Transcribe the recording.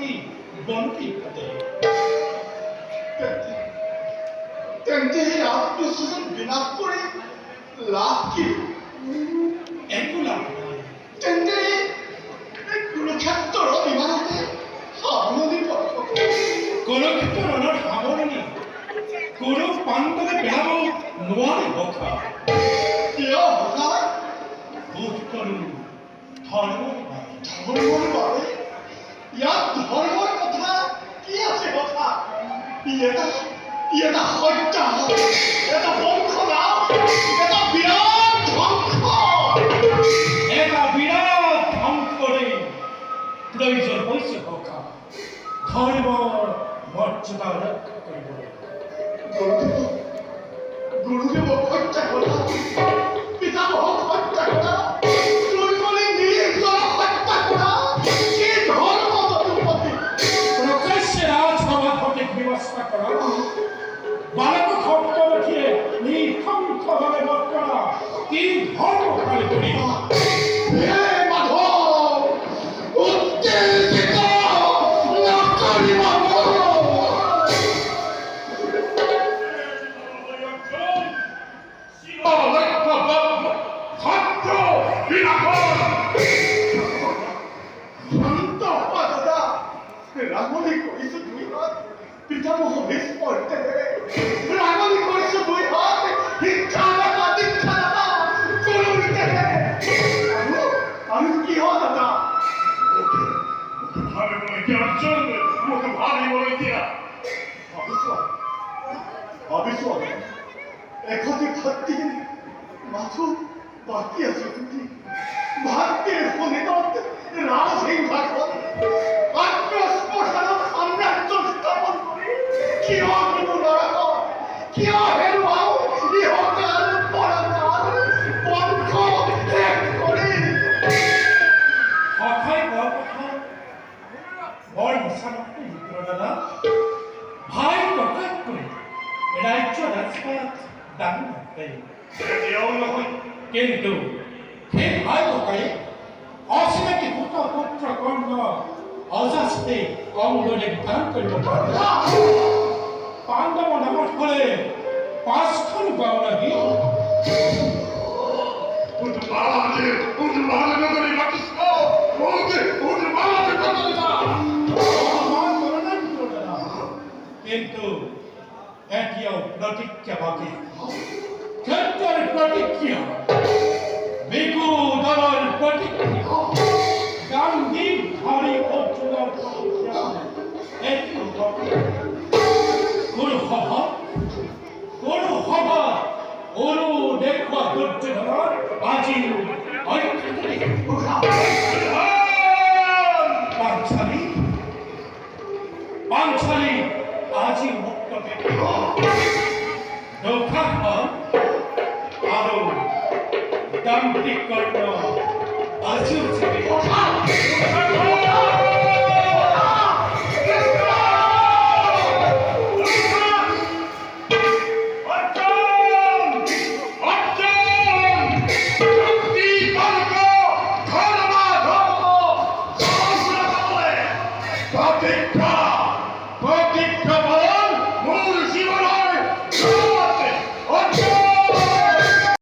ਦੀ ਬੰਦੀ ਫਤਿਹ তেমনি আত্মসৃজন বিনা করে লাভ কি? এক লাভ তেমনি কুরুক্ষেত্র বিবাহতে সাবনদী পক্ষ কুরুক্ষেত্র রণর সাবরণী কুরু পাণ্ডবে বিবাহ নোয়ার বখা। ইয়া বখা বোধ করুন। ধর্ম ধর্ম ইয়াত ধৰ্মৰ কথা কি আছে কথা? ই এটা ই এটা হত্যা এটা বংশনাশ এটা বিৰাট ধ্বংস এটা বিৰাট ধ্বংসৰে প্ৰয়োজন হৈছে বখা ধৰ্মৰ মৰ্যাদা ৰক্ষা কৰিবলৈ। কৰিছো দুই হাত পিতামহ বিস্মৰ্তে অবিশ্বাস এখতি ভক্তি মাথু বাকি আছে কিন্তু ভাগ্যের ফলিতত রাজসিংহাসন আত্মস্পর্শন সাম্রাজ্য স্থাপন করে। কিয় কোনো কি কিয় নাপায় এতিয়াও নহয় কিন্তু সেই ভাই ককাই অচিনাকি পুত্ৰ পুত্ৰ কৰ্ণ অজাস্তে অংগদেৱ দান পাৰে পাণ্ডৱ নামত হ'লে পাঁচখন গাঁও লাগি অপমান কৰা নাই মিত্ৰ দাদা কিন্তু এতিয়াও প্ৰতিজ্ঞা বাকী ক্ষেত্ৰৰ প্ৰতিক্ৰিয়া বিকু দলৰ প্ৰতিক্ৰিয়া গান্ধী অৰ্জুনৰ প্ৰতিক্ৰিয়া এতিয়াও বাকী কোনো সভা কোনো সভা কোনো দেখুওৱা দুৰ্যোধনৰ আজি পাঞ্চালী পাঞ্চালী আজি মুক্ত দৌখাহ আৰু দাম্পিক কৰ্ণ আজি উঠিব